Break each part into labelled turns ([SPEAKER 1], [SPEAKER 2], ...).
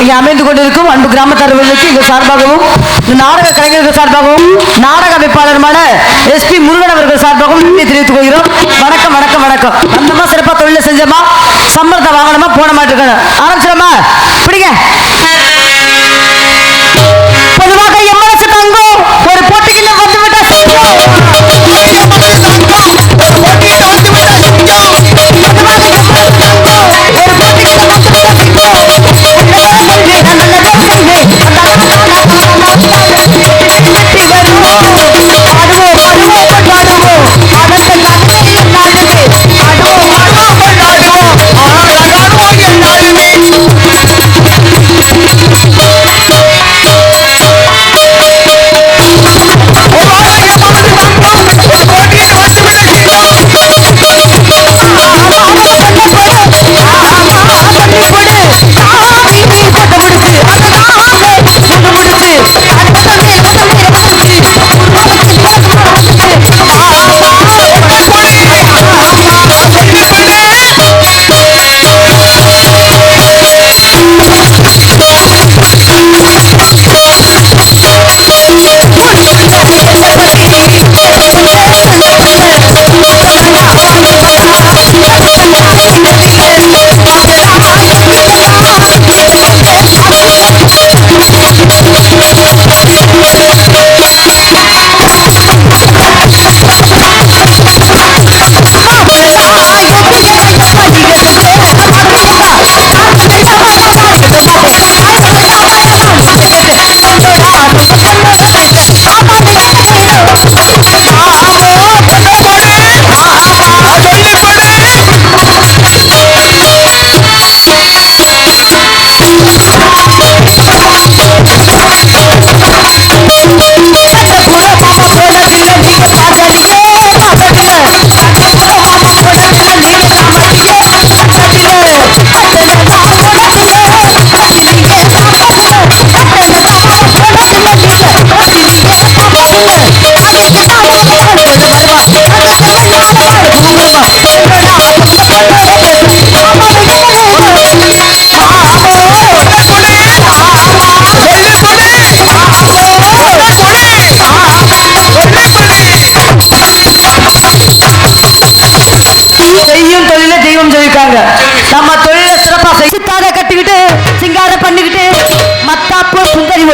[SPEAKER 1] இங்கே அமைந்து கொண்டிருக்கும் அன்பு கிராமத்தலைவர்களுக்கு எங்கள் சார்பாகவும் இந்த நாடக கலைஞர்கள் சார்பாகவும் நாடக அமைப்பாளருமான எஸ்பி முருகன் அவர்கள் சார்பாகவும் நன்றி தெரிவித்துக் கொள்கிறோம். வணக்கம் வணக்கம் வணக்கம். வந்தமா சிறப்பா தொழில செஞ்சோமா சம்பளத்தை வாங்கணுமா போன மாட்டிருக்கணும் ஆரம்பிச்சிடமா பிடிங்க.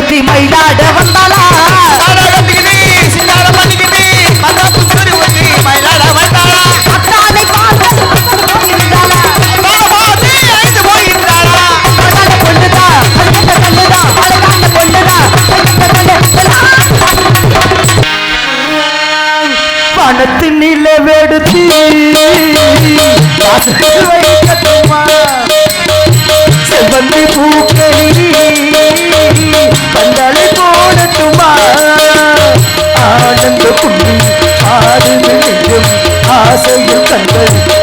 [SPEAKER 1] ஒருத்தி மயிலாட வந்தாளா 在你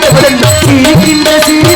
[SPEAKER 1] Thank you.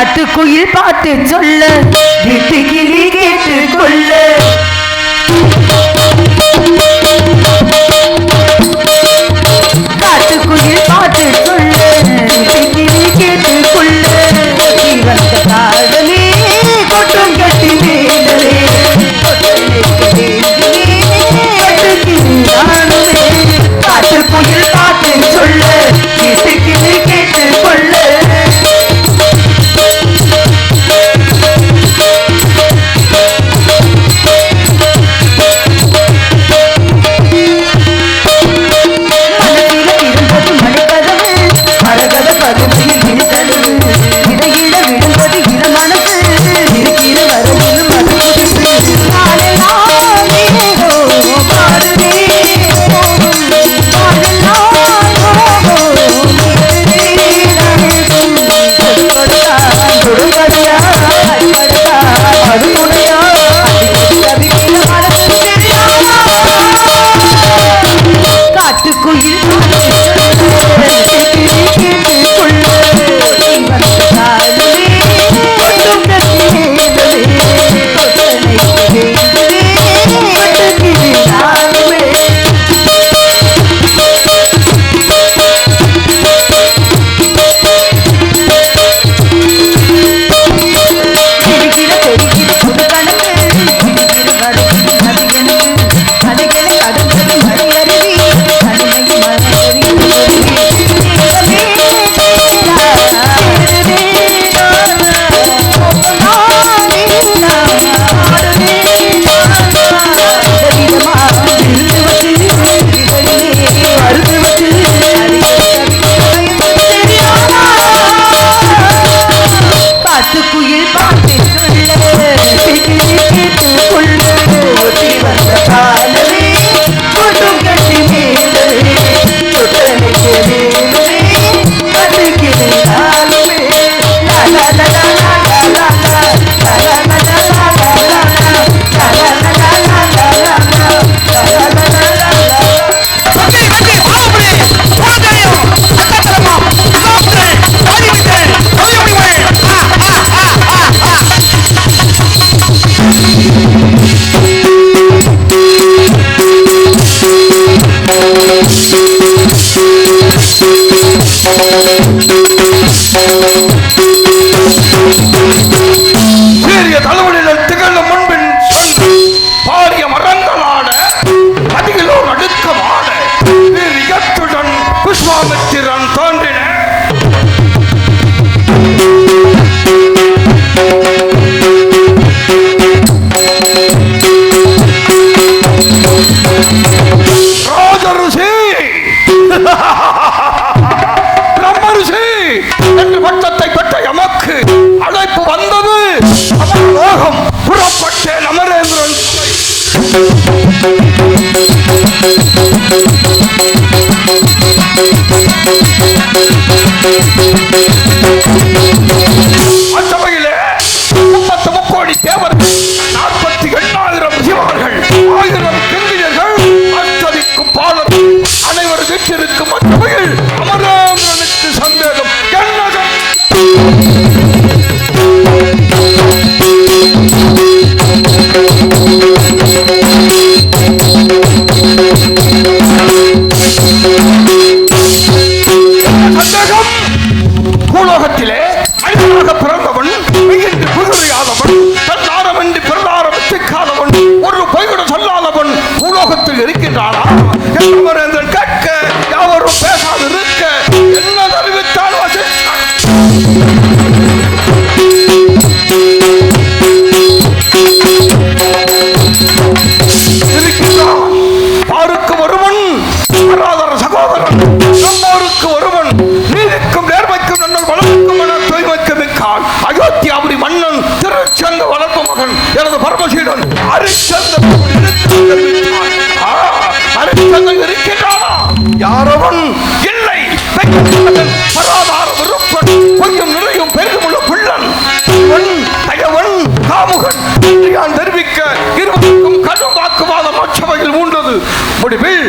[SPEAKER 1] காட்டுக்குயில் பார்த்து சொல்ல வீட்டுக்கிளி கேட்டு கொள்ள
[SPEAKER 2] Thank you. அச்சப்ப பிடிப்பில்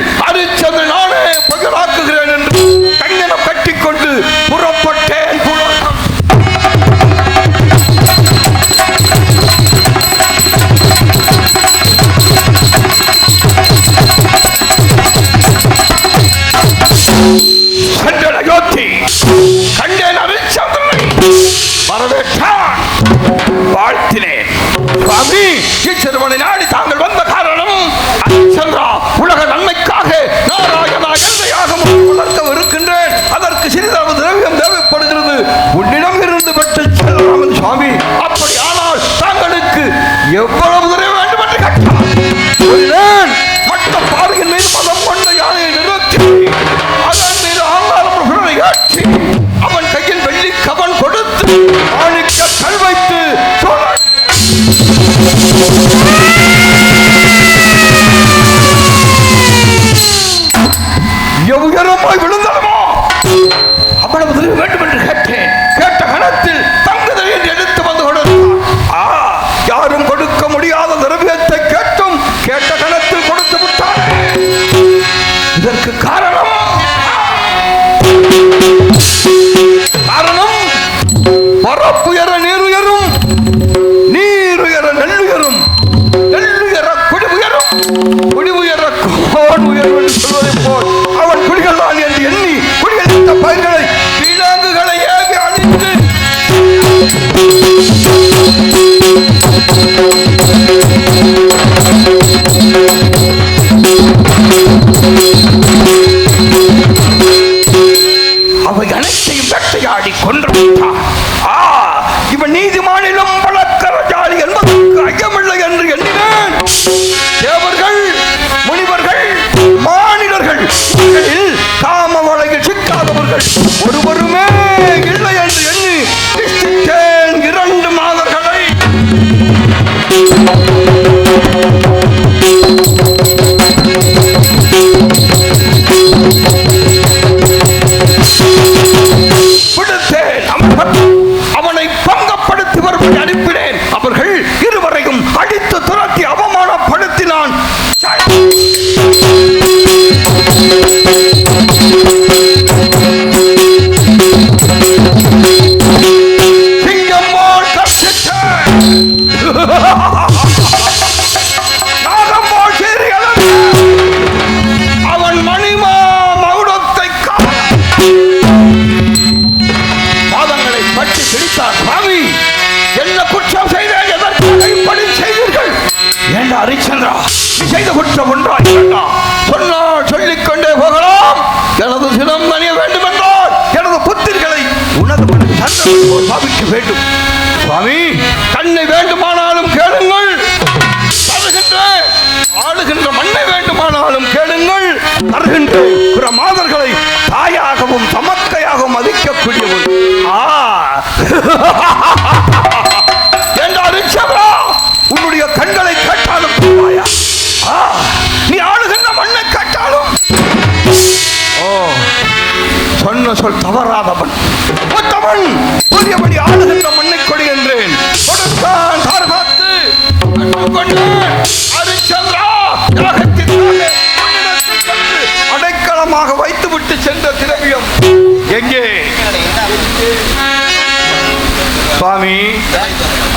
[SPEAKER 2] கொன்று What? ஹரிச்சந்திரா நீ செய்த குற்றம் ஒன்றா சொன்னா சொல்லிக் கொண்டே போகலாம். எனது சினம் அணிய வேண்டும் என்றால் எனது புத்திர்களை உனது சாமிக்கு வேண்டும். சுவாமி தன்னை வேண்டுமானாலும் கேளுங்கள். ஆளுகின்ற மண்ணை வேண்டுமானாலும் கேளுங்கள். தருகின்ற பிற மாதர்களை தாயாகவும் தமக்கையாகவும் மதிக்கக்கூடியவர்கள் என்ற சொல் தவறாதவன். ஒத்தவன் புதியபடி ஆளுகின்ற மண்ணை கொடி என்றேன். கொடுத்தான் பார்த்து கற்றுக்கொண்டேன் வைத்துவிட்டு சென்ற திரவியம். எங்கே? சுவாமி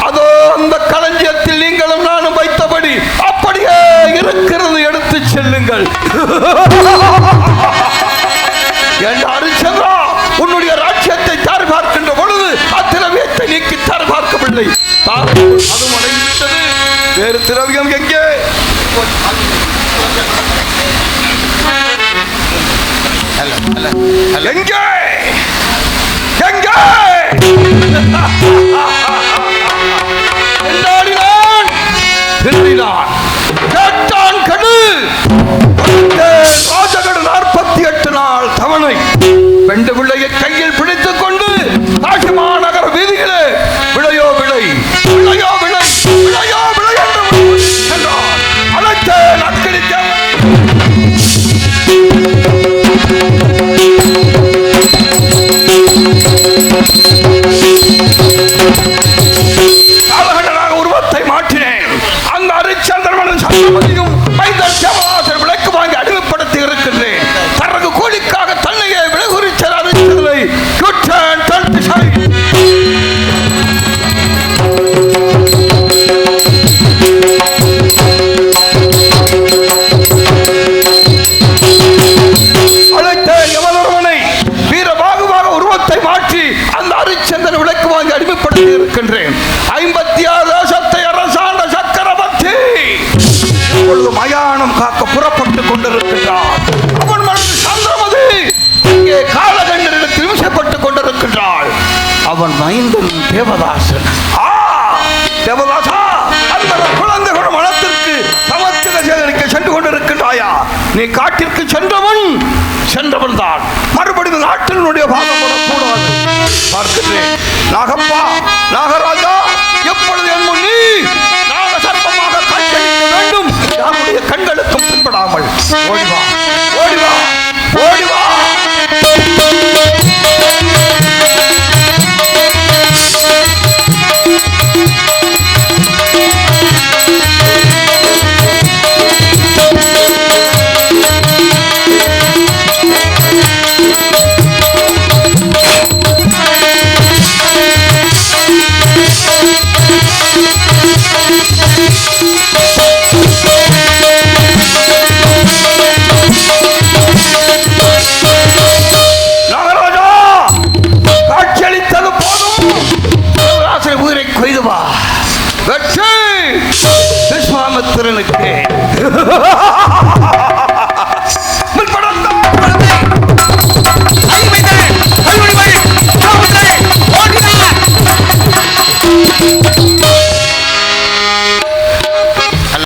[SPEAKER 2] அதோ அந்த களஞ்சியத்தில் நீங்களும் நானும் வைத்தபடி அப்படியே இருக்கிறது எடுத்து செல்லுங்கள். என் சென்றா உன்னுடைய ராஜ்யத்தை தார் பார்க்கின்ற பொழுது அத்திரவியத்தை நீக்கி தார் பார்க்கவில்லை தார் அது அடைந்துவிட்டது வேறு திரவியம் எங்கே? எங்கே? எங்கே? தின்றினான் வெண்டு பிள்ளை ஆற்றலினுடைய பாகம் கூடாது. பார்க்கின்றேன். நாகப்பா நாகராஜா எப்பொழுது என் முன்னி நாக சர்ப்பமாக காட்சியளிக்க வேண்டும்? யாருடைய கண்களுக்கும் பின்படாமல். ஓடிவா ஓடிவா ஓடிவா